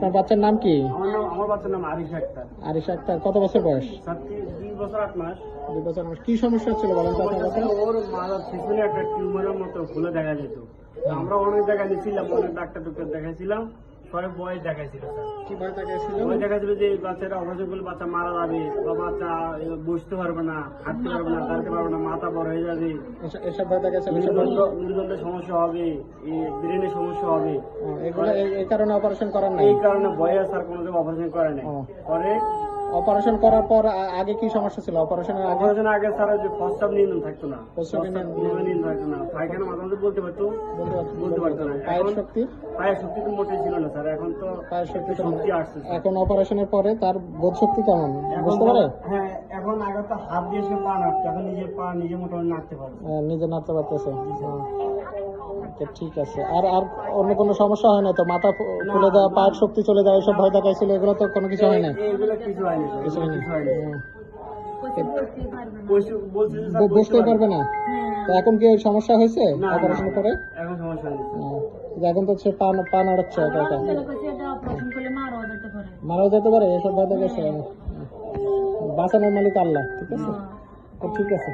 আপনার বাচ্চার নাম কি? আমার নাম আমার বাচ্চার নাম আরিশ আক্তার। আরিশ আক্তার কত বছর বয়স? দুই বছর আট মাস। দুই বছর বয়স। কি সমস্যা ছিল বলেন তো আপনার বাচ্চা ওর মাথার পিছনে একটা টিউমারের মতো খুলে দেখা যেত। আমরা অনেক জায়গায় নিয়েছিলাম অনেক ডাক্তার ডাক্তার দেখাইছিলাম। পরে দেখাইছিল কি ভয় দেখাইছিল? বয়স দেখাইছিল যে বাচ্চাটা বাচ্চা মারা যাবে বা বাচ্চা বসতে পারবে না হাঁটতে পারবে না দাঁড়াতে পারবে না মাথা বড় হয়ে যাবে। এসব- ভয় দেখাইছিল? মেরুদণ্ড সমস্যা হবে সমস্যা হবে। এগুলো এই- এই কারণে অপারেশন করার নাই? এই কারণে ভয়ে স্যার কোনো অপারেশন করে নাই। পরে অপারেশন করার পর আগে কি সমস্যা ছিল? অপারেশনের আগে? অপারেশন আগে স্যার যে প্রস্তাব নিয়ন্ত্রণ থাকতো না। নিয়ন্ত্রণ- নিয়ন্ত্রণ থাকতো না। পায়খানা মাঝে মাঝে বলতে পারতো। বলতে পারতো। না। পায়ের শক্তি? পায়ের শক্তি তো মোটেই ছিল না স্যার। এখন তো পায়ের শক্তি তো শক্তি আসছে এখন অপারেশনের পরে তার বোধ শক্তি কেমন? বুঝতে পারে? হ্যাঁ এখন আগে তো হাত দিয়ে সে পা নাড়তো এখন নিজের পা নিজে মোটামুটি নাড়তে পারে আহ, নিজে নাড়তে পারতেছে। হ্যাঁ। তো ঠিক আছে। আর আর অন্য কোনো সমস্যা হয় না তো? মাথা ফু- ফুলে দেওয়া পায়ের শক্তি চলে যায় এসব ভয় দেখাইছিল এগুলো তো কোনো কিছু হয় না? কিছু হয়নি কিছু হয়নি। পারবে না। তো এখন কি ওই সমস্যা হয়েছে? না, না, অপারেশনের পরে এখন সমস্যা এখন তো সে পা পা নাড়াচ্ছে একা একা। অপারেশন করলে মারাও যেতে পারে। মারাও যেতে পারে এসব ভয় দেখাইছে। বাঁচানোর মালিক আল্লাহ ঠিক আছে? তো ঠিক আছে।